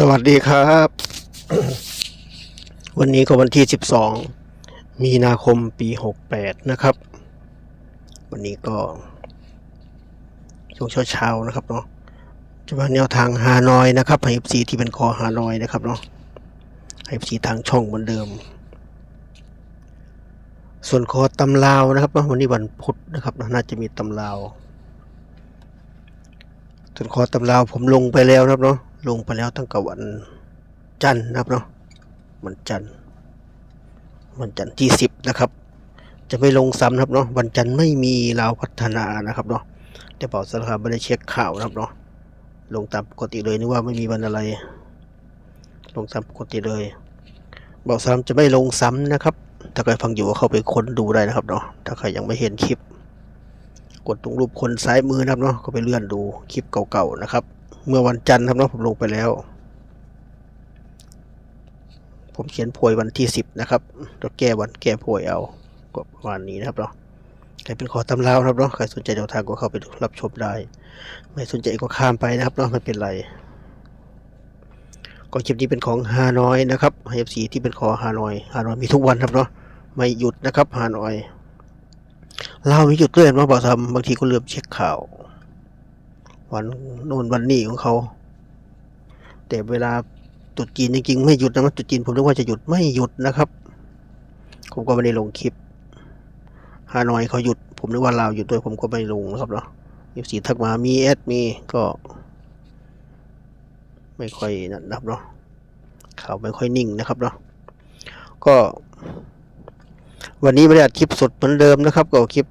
สวัสดีครับ วันนี้ก็วันที่ 12 มีนาคมปี 68 นะครับ วันนี้ก็ช่วงเช้าๆนะครับเนาะจะมาแนวทางฮานอยนะครับให้ FC ที่เป็นคอฮานอยนะครับเนาะให้ FC ทางช่องเหมือนเดิม ส่วนคอตำลาวนะครับวันนี้วันพุธนะครับเนาะน่าจะมีตำลาว ส่วนคอตำราวผมลงไปแล้วนะครับเนาะ ลงไปแล้วตั้งแต่วันจันทร์นะครับเนาะวันจันทร์วันจันทร์ที่สิบนะครับ จะไม่ลงซ้ำนะครับเนาะวันจันทร์ไม่มีลาพัฒนานะครับเนาะแต่บอกสารคามไม่ได้เช็คข่าวนะครับเนาะลงตามปกติเลยนึกว่าไม่มีวันอะไร ลงตามปกติเลยบอกซ้ำจะไม่ลงซ้ำนะครับ ถ้าใครฟังอยู่ก็เข้าไปค้นดูได้นะครับเนาะถ้าใครยังไม่เห็นคลิป กดตรงรูปคนซ้ายมือนะครับเนาะก็ไปเลื่อนดูคลิปเก่าๆนะครับ เมื่อวันจันทร์ครับเนาะผมลงไปแล้ว ผมเขียนโพยวันที่สิบนะครับเราแก้วันแก้โพยเอาก็ประมาณนี้นะครับเนาะใครเป็นขอตำราครับเนาะใครสนใจแนวทางก็เข้าไปรับชมได้ ไม่สนใจก็ข้ามไปนะครับเนาะไม่เป็นไร ก็คลิปนี้เป็นของฮานอยนะครับเอฟซีที่เป็นขอฮานอยฮานอยมีทุกวันครับเนาะไม่หยุดนะครับฮานอยเราไม่หยุดเลื่อนว่าบอกทำบางทีก็เริ่มเช็คข่าว วันโน่นวันนี้ของเขา แต่เวลาตรุดจีนจริงๆไม่หยุดนะมันตรุดจีนผมนึกว่าจะหยุดไม่หยุดนะครับ ผมก็ไม่ได้ลงคลิปฮานอยเขาหยุด ผมนึกว่าลาวหยุดด้วยผมก็ไม่ลงนะครับเนาะยี่สีทักมามีแอดมีก็ ไม่ค่อยนั่นนะครับเนาะข่าวไม่ค่อยนิ่งนะครับเนาะก็ วันนี้ไม่ได้อัดคลิปสดเหมือนเดิมนะครับ ก็คลิป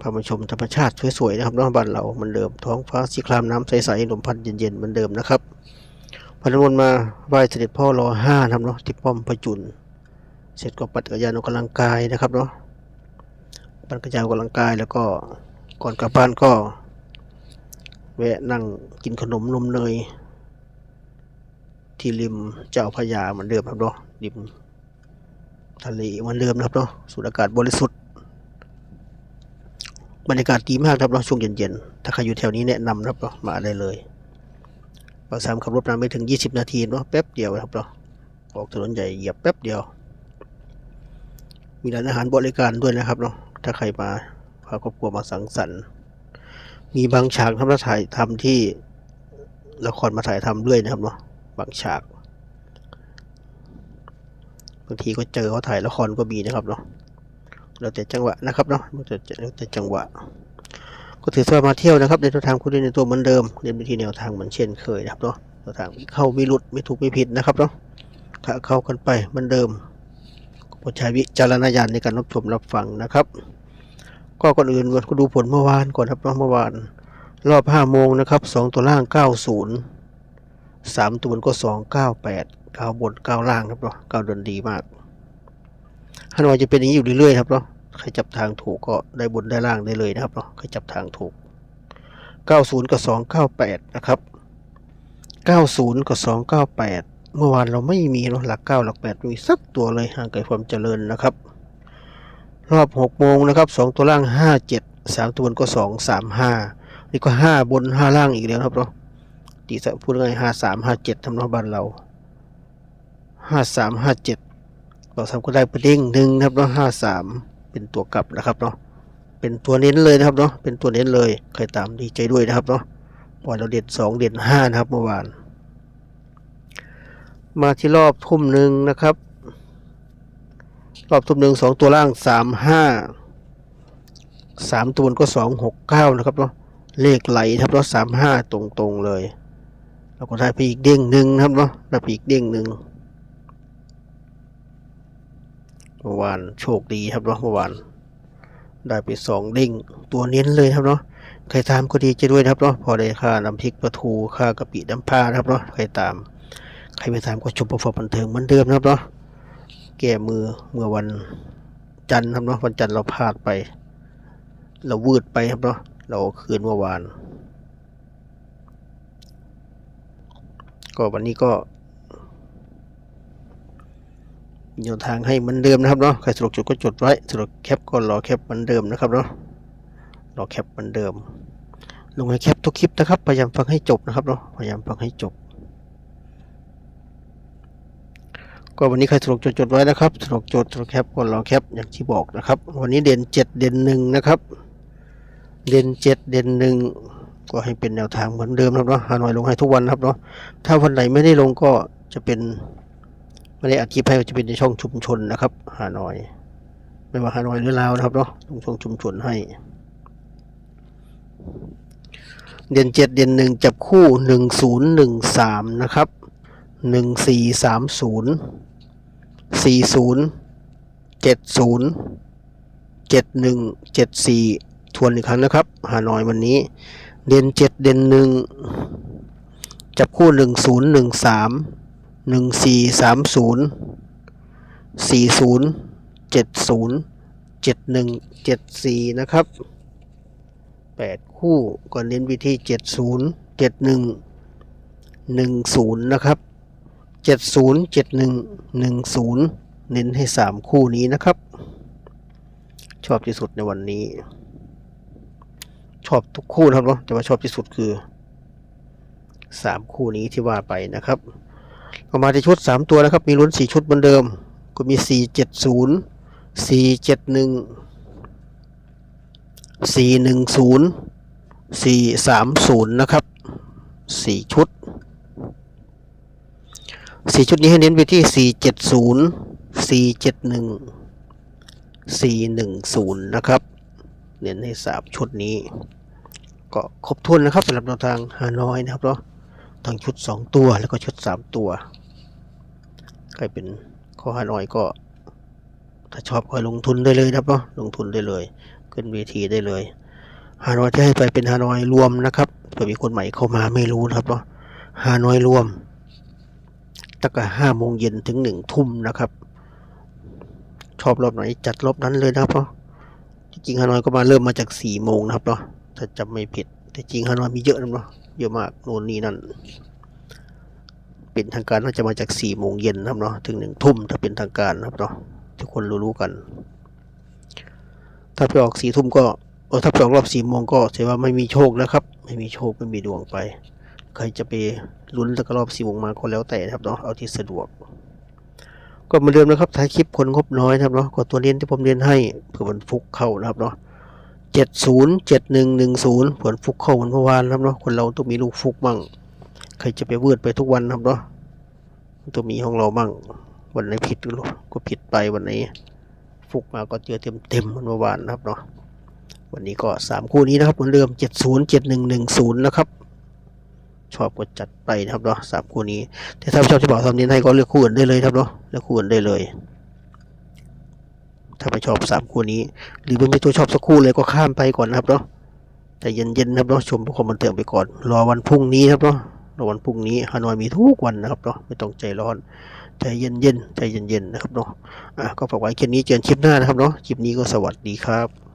พามาชมธรรมชาติสวยๆนะครับนอกบ้านเราเหมือนเดิมท้องฟ้าสีครามน้ำใสๆลมพัดเย็นๆเหมือนเดิมนะครับพนวนมาไหว้เสด็จพ่อรอห้านะครับเนาะที่ป้อมพระจุลเสร็จก็ปั่นจักรยานออกกำลังกายนะครับเนาะปั่นจักรยานออกกำลังกายแล้วก็ก่อนกลับบ้านก็แวะนั่งกินขนมนมเนยที่ริมเจ้าพระยาเหมือนเดิมครับเนาะริมทะเลเหมือนเดิมนะครับเนาะสูดอากาศบริสุทธิ์ บรรยากาศดีมากครับเนาช่วงเย็นๆ ถ้าใครอยู่แถวนี้แนะนำนะครับเนามาได้เลยบาสามขับรถมาไม่ถึง 20 นาทีเนาะแป๊บเดียวครับเนาออกถนนใหญ่เหยียบแป๊บเดียว มีร้านอาหารบริการด้วยนะครับเนาะถ้าใครมาพาครอบครัวมาสังสรรค์มีบางฉากทำถ่ายทำที่ละครมาถ่ายทำด้วยนะครับเนาะบางฉากบางทีก็เจอเขาถ่ายละครก็มีนะครับเนาะ แล้วแต่จังหวะนะครับเนาะแล้วแต่แล้วแต่จังหวะ ก็ถือว่ามาเที่ยวนะครับในแนวทางคุณเรียนในตัวเหมือนเดิมเรียนวิธีแนวทางเหมือนเช่นเคยนะครับเนาะแนวทางเข้าไม่หลุดไม่ถูกไม่ผิดนะครับเนาะถ้าเข้ากันไปเหมือนเดิมโปรดใช้วิจารณญาณในการรับชมรับฟังนะครับ ก็ก่อนอื่นก็ดูผลเมื่อวานก่อนครับเมื่อวานรอบห้าโมงนะครับสองตัวล่างเก้าศูนย์สามตัวบนก็สองเก้าแปดเก้าบนเก้าล่างครับเนาะเก้าเดินดีมาก ฮานอยจะเป็นอย่างนี้อยู่เรื่อยๆครับเนาะใครจับทางถูกก็ได้บนได้ล่างได้เลยนะครับเนาะใครจับทางถูก 90 กับ 298 นะครับ 90 กับ 298 เมื่อวานเราไม่มีเนาะหลัก 9 หลัก8ไม่มีสักตัวเลยห่างไกลความเจริญนะครับ รอบ 6 โมงนะครับ 2 ตัวล่าง 57 3 ตัวบนก็ 2 3 5 นี่ก็ 5 บน 5 ล่างอีกแล้วครับเนาะตีสะพูดง่าย5 3 5 7ทำนองบ้านเรา 5 3 5 7 เราทำก็ได้ประเด้งหนึ่งครับเนาะห้าสามเป็นตัวกลับนะครับเนาะเป็นตัวเน้นเลยนะครับเนาะเป็นตัวเน้นเลยใครตามดีใจด้วยนะครับเนาะปล่อยเราเด่นสองเด่นห้านะครับเมื่อวาน มาที่รอบทุ่มหนึ่งนะครับ รอบทุ่มหนึ่งสองตัวล่างสามห้าสามตัวบนก็สองหกเก้านะครับเนาะเลขไหลครับเนาะสามห้าตรงๆเลยเราก็ได้ไปอีกเด้งหนึ่งครับเนาะได้ไปอีกเด้งหนึ่ง เมื่อวานโชคดีครับเนาะเมื่อวานได้ไปสองเด้งตัวเน้นเลยครับเนาะใครตามก็ดีใจด้วยครับเนาะพอได้ค่าน้ำพริกปลาทูค่ากะปิน้ำปลาครับเนาะใครตาม ใครไม่ตามก็ชมประฟอบันเทิงเหมือนเดิมครับเนาะแก้มือเมื่อวันจันทร์ครับเนาะวันจันทร์เราพลาดไป เราวืดไปครับเนาะเราคืนเมื่อวาน ก็วันนี้ก็ มี แนวทางให้เหมือนเดิมนะครับเนาะใครสะดวกจดก็จดไว้สะดวกแคปก็รอแคปเหมือนเดิมนะครับเนาะรอแคปเหมือนเดิม ลงให้แคปทุกคลิปนะครับพยายามฟังให้จบนะครับเนาะพยายามฟังให้จบ ก็วันนี้ใครสรุปจดๆไว้นะครับสรุปจดสรุปแคปก็ลอแคปอย่างที่บอกนะครับ วันนี้เด่นเจ็ดเด่นหนึ่งนะครับเด่นเจ็ดเด่นหนึ่งก็ให้เป็นแนวทางเหมือนเดิมนะครับเนาะฮานอยลงให้ทุกวันนะครับเนาะถ้าวันไหนไม่ได้ลงก็จะเป็น ไม่ได้อัดคลิปให้จะเป็นในช่องชุมชนนะครับฮานอย ไม่ว่าฮานอยหรือลาวนะครับเนาะลงช่องชุมชนให้ เด่นเจ็ดเด่นหนึ่งจับคู่หนึ่งศูนย์หนึ่งสามนะครับหนึ่งสี่สามศูนย์สี่ศูนย์เจ็ดศูนย์เจ็ดหนึ่งเจ็ดสี่ทวนอีกครั้งนะครับฮานอยวันนี้ เด่นเจ็ดเด่นหนึ่งจับคู่หนึ่งศูนย์หนึ่งสาม หนึ่งสี่สามศูนย์สี่ศูนย์เจ็ดศูนย์เจ็ดหนึ่งเจ็ดสี่นะครับแปดคู่ก็เน้นวิธีเจ็ดศูนย์เจ็ดหนึ่งหนึ่งศูนย์นะครับเจ็ดศูนย์เจ็ดหนึ่งหนึ่งศูนย์เน้นให้สามคู่นี้นะครับ ชอบที่สุดในวันนี้ ชอบทุกคู่นะครับเนาะแต่ว่าชอบที่สุดคือสามคู่นี้ที่ว่าไปนะครับ ออกมาที่ชุดสามตัวนะครับ มีลุ้นสี่ชุดเหมือนเดิม ก็มีสี่เจ็ดศูนย์สี่เจ็ดหนึ่งสี่หนึ่งศูนย์สี่สามศูนย์นะครับสี่ชุดสี่ชุดนี้ให้เน้นไปที่สี่เจ็ดศูนย์สี่เจ็ดหนึ่งสี่หนึ่งศูนย์นะครับ เน้นให้สามชุดนี้ ก็ครบถ้วนนะครับสำหรับแนวทางฮานอยนะครับเนาะ ทั้งชุดสองตัวแล้วก็ชุดสามตัว ใครเป็นข้อฮานอยก็ ถ้าชอบก็ลงทุนได้เลยนะครับเนาะลงทุนได้เลย ขึ้นเวทีได้เลยฮานอยที่ให้ไปเป็นฮานอยรวมนะครับเผื่อมีคนใหม่เข้ามาไม่รู้นะครับว่าฮานอยรวมตั้งแต่ห้าโมงเย็นถึงหนึ่งทุ่มนะครับ ชอบรอบไหนจัดรอบนั้นเลยนะครับเนาะจริงฮานอยก็มาเริ่มมาจากสี่โมงนะครับเนาะถ้าจำไม่ผิดแต่จริงฮานอยมีเยอะนะเนาะ เยอะมากโน่นนี่นั่น เป็นทางการน่าจะมาจากสี่โมงเย็นครับเนาะถึงหนึ่งทุ่มถ้าเป็นทางการครับเนาะทุกคนรู้ๆกัน ถ้าไปออกสี่ทุ่มก็เออถ้าไปออกรอบสี่โมงก็ถือว่าไม่มีโชคนะครับ ไม่มีโชคไม่มีดวงไป ใครจะไปลุ้นแล้วก็รอบสี่โมงมาก็แล้วแต่ครับเนาะเอาที่สะดวก ก็เหมือนเดิมนะครับท้ายคลิปคนงบน้อยครับเนาะก็ตัวเรียนที่ผมเรียนให้เผื่อมันฟุกเข้านะครับเนาะ จ็ดศูนย์เจ็ดหนึ่งหนึ่งศูนย์ผลฟุกเข้าเหมือนเมื่อวานครับเนาะคนเราต้องมีลูกฟุกมั่งใครจะไปเวิร์ดไปทุกวันครับเนาะต้องมีของเรามั่งวันไหนผิดก็ผิดไปวันไหนฟุกมาก็เจอเต็มเต็มๆเหมือนเมื่อวานครับเนาะวันนี้ก็สามคู่นี้นะครับเหมือนเดิมเจ็ดศูนย์เจ็ดหนึ่งหนึ่งศูนย์นะครับชอบก็จัดไปนะครับเนาะสามคู่นี้แต่ถ้าชอบที่บอกทำเน้ให้ก็เลือกคู่อื่นได้เลยครับเนาะเลือกคู่อื่นได้เลย ถ้าไม่ชอบสามคู่นี้ หรือไม่มีตัวชอบสักคู่เลยก็ข้ามไปก่อนนะครับเนาะแต่เย็นๆนะครับเนาะชมทุกความบันเทิงไปก่อน รอวันพรุ่งนี้ครับเนาะรอวันพรุ่งนี้ฮานอยมีทุกวันนะครับเนาะไม่ต้องใจร้อนใจเย็นๆใจเย็นๆนะครับเนาะอะก็ฝากไว้แค่นี้เจอกันคลิปหน้านะครับเนาะคลิปนี้ก็สวัสดีครับ